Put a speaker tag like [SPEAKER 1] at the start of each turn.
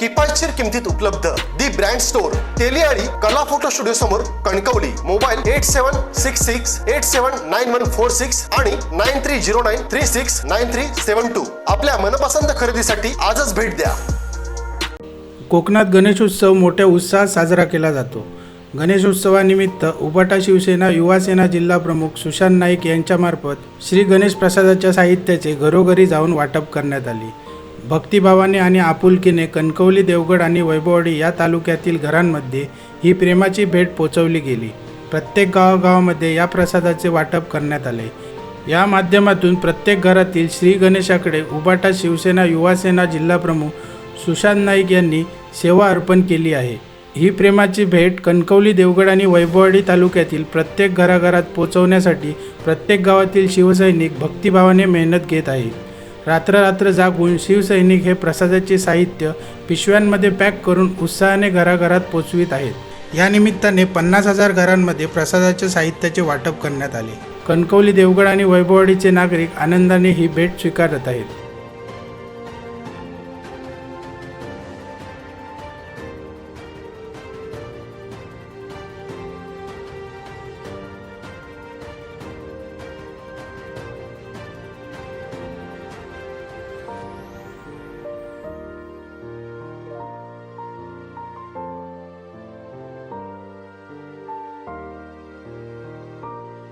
[SPEAKER 1] किफायतशीर किमतीत उपलब्ध. दी ब्रँड स्टोअर तेलियाळी कला फोटो स्टुडिओ समोर Kankavli mobile eight seven six six eight seven nine one four six आणि nine three zero nine three six nine three seven two. आपल्या मनपसंत खरेदीसाठी आजच भेट द्या.
[SPEAKER 2] कोकणात गणेशोत्सव मोठ्या उत्साहात साजरा केला जातो. गणेशोत्सवानिमित्त उपाटा शिवसेना युवासेना जिल्हा प्रमुख सुशांत नाईक यांच्यामार्फत श्री गणेश प्रसादाच्या साहित्याचे घरोघरी जाऊन वाटप करण्यात आले. भक्तिभावाने आणि आपुलकीने कणकवली देवगड आणि वैभववाडी या तालुक्यातील घरांमध्ये ही प्रेमाची भेट पोचवली गेली. प्रत्येक गावागावामध्ये या प्रसादाचे वाटप करण्यात आले. या माध्यमातून प्रत्येक घरातील श्री गणेशाकडे उबाटा शिवसेना युवासेना जिल्हाप्रमुख सुशांत नाईक यांनी सेवा अर्पण केली आहे. ही प्रेमाची भेट कणकवली देवगड आणि वैभववाडी तालुक्यातील प्रत्येक घराघरात पोचवण्यासाठी प्रत्येक गावातील शिवसैनिक भक्तिभावाने मेहनत घेत आहेत. रात्ररात्र जागून शिवसैनिक हे प्रसादाचे साहित्य पिशव्यांमध्ये पॅक करून उत्साहाने घराघरात पोचवित आहेत. या निमित्ताने पन्नास हजार घरांमध्ये प्रसादाच्या साहित्याचे वाटप करण्यात आले. कणकवली देवगड आणि वैभववाडीचे नागरिक आनंदाने ही भेट स्वीकारत आहेत.